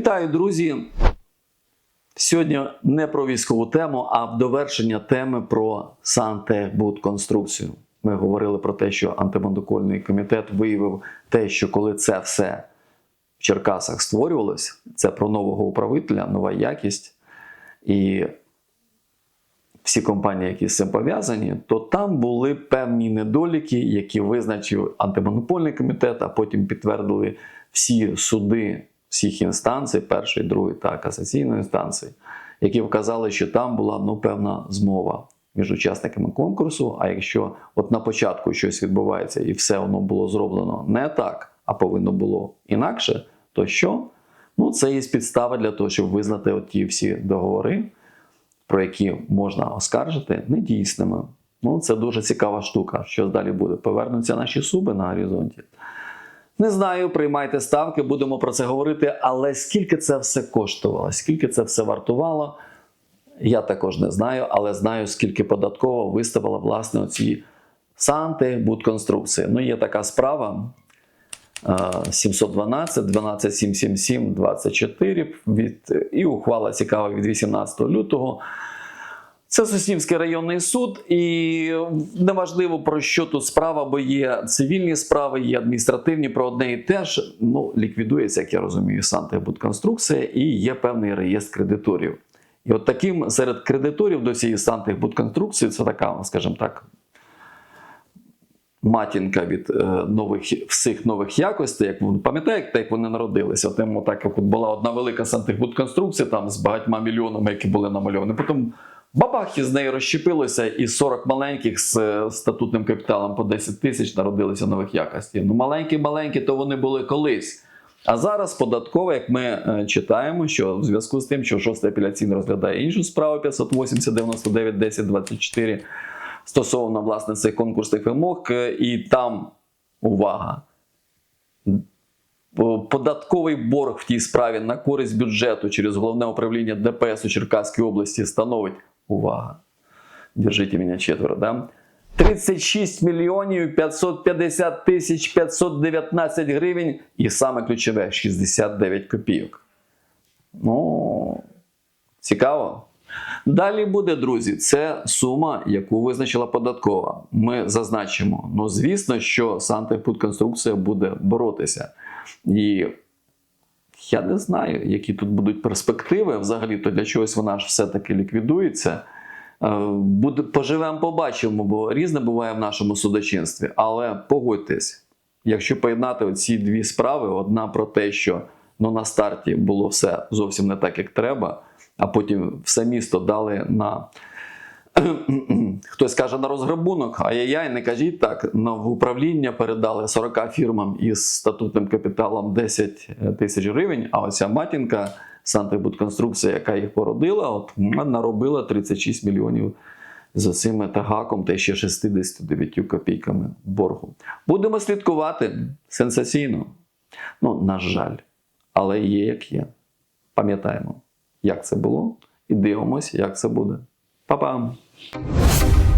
Вітаю, друзі! Сьогодні не про військову тему, а в довершення теми про Сантехбудконструкцію. Ми говорили про те, що антимонопольний комітет виявив те, що коли це все в Черкасах створювалось, це про нового управителя, нова якість. І всі компанії, які з цим пов'язані, то там були певні недоліки, які визначив антимонопольний комітет, а потім підтвердили всі суди всіх інстанцій, першої, другої та касаційної інстанції, які вказали, що там була ну, певна змова між учасниками конкурсу. А якщо от на початку щось відбувається і все воно було зроблено не так, а повинно було інакше, то що? Ну, це є підстава для того, щоб визнати от ті всі договори про які можна оскаржити, недійсними. Ну, це дуже цікава штука. Що далі буде? Повернуться наші суби на горизонті. Не знаю, приймайте ставки, будемо про це говорити. Але скільки це все коштувало, скільки це все вартувало, я також не знаю, але знаю, скільки податково виставила власне оці санти будконструкції. Ну, є така справа. е, 712, 12777, 24 від, і ухвала цікава від 18 лютого. Це Соснівський районний суд, і неважливо про що тут справа, бо є цивільні справи, є адміністративні, про одне і те ж ну, ліквідується, як я розумію, Сантехбудконструкція, і є певний реєстр кредиторів. І от таким серед кредиторів до цієї Сантехбудконструкції, це така, скажімо так, матінка від е, нових всіх нових якостей, як ви пам'ятаєте, як вони народилися? Тим так як от була одна велика сантехбудконструкція там з багатьма мільйонами, які були намальовані. Потім бабах із неї розщепилося, і 40 маленьких з е, статутним капіталом по 10 тисяч народилися нових якостей. Ну, маленькі-маленькі, то вони були колись. А зараз податково, як ми е, читаємо, що в зв'язку з тим, що 6 апеляційний розглядає іншу справу 580 99 10 24 стосовно власне цих конкурсних вимог, е, і там увага. Податковий борг в тій справі на користь бюджету через головне управління ДПС у Черкаській області становить увага. Держите мене четверо, да? 36 мільйонів 550 тисяч 519 гривень, і саме ключове 69 копійок. Ну, цікаво. Далі буде, друзі, це сума, яку визначила податкова. Ми зазначимо. Ну, звісно, що Сантехбудконструкція буде боротися. І я не знаю, які тут будуть перспективи. Взагалі, то для чогось вона ж все-таки ліквідується. Е, Буде, поживемо, побачимо, бо різне буває в нашому судочинстві. Але погодьтесь, якщо поєднати ці дві справи: одна про те, що ну, на старті було все зовсім не так, як треба, а потім все місто дали на. Хтось каже на розграбунок, ай-яй-яй, не кажіть так. На в управління передали 40 фірмам із статутним капіталом 10 тисяч гривень. А оця матінка Сантехбудконструкція, яка їх породила, от наробила 36 мільйонів за цим тагаком та ще 69 копійками боргу. Будемо слідкувати сенсаційно. Ну, на жаль, але є як є. Пам'ятаємо, як це було, і дивимося, як це буде. Па-пам! you